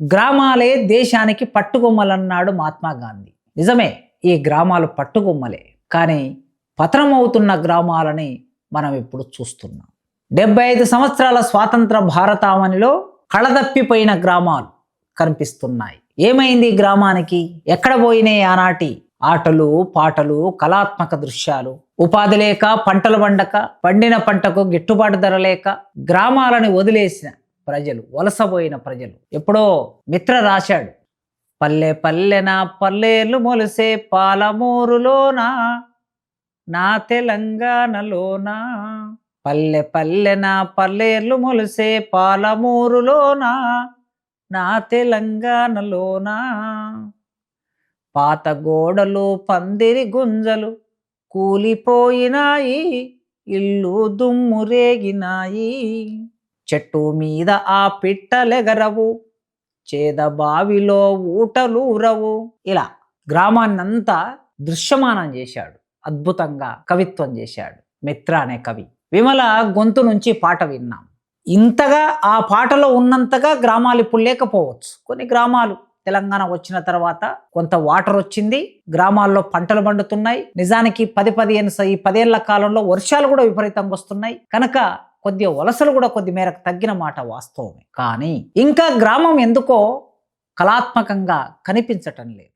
గ్రామాలే దేశానికి పట్టుకొమ్మలన్నాడు మహాత్మా గాంధీ. నిజమే ఈ గ్రామాలు పట్టుకొమ్మలే కానీ పతనమవుతున్న గ్రామాలని మనం ఇప్పుడు చూస్తున్నాం. డెబ్బై ఐదు సంవత్సరాల స్వాతంత్ర భారతావనిలో కళదప్పిపోయిన గ్రామాలు కనిపిస్తున్నాయి. ఏమైంది గ్రామానికి? ఎక్కడ పోయినాయి ఆనాటి ఆటలు పాటలు కళాత్మక దృశ్యాలు? ఉపాధి లేక పంటలు పండక పండిన పంటకు గిట్టుబాటు ధర లేక గ్రామాలని వదిలేసిన ప్రజలు వలసపోయిన ప్రజలు. ఎప్పుడో మిత్ర రాశాడు పల్లె పల్లెన పల్లెలు మొలిసే పాలమూరులోనా నా తెలంగాణలోనా? పల్లె పల్లెన పల్లెలు మొలిసే పాలమూరులోనా నా తెలంగాణలోనా? పాత గోడలు పందిరి గుంజలు కూలిపోయినాయి ఇల్లు దుమ్ము రేగినాయి. చెట్టు మీద ఆ పిట్టలెగరవు చేద బావిలో ఊటలు ఉరవు ఇలా గ్రామాన్నంతా దృశ్యమానం చేశాడు అద్భుతంగా కవిత్వం చేశాడు. మిత్ర అనే కవి. విమల గొంతు నుంచి పాట విన్నాం. ఇంతగా ఆ పాటలో ఉన్నంతగా గ్రామాలు ఇప్పుడు లేకపోవచ్చు. కొన్ని గ్రామాలు తెలంగాణ వచ్చిన తర్వాత కొంత వాటర్ వచ్చింది గ్రామాల్లో పంటలు పండుతున్నాయి. నిజానికి పది పదిహేను ఈ పదేళ్ళ కాలంలో వర్షాలు కూడా విపరీతంగా వస్తున్నాయి. కనుక కొద్దిగా వలసలు కూడా కొద్ది మేరకు తగ్గిన మాట వాస్తవమే. కానీ ఇంకా గ్రామం ఎందుకో కళాత్మకంగా కనిపించటం లేదు.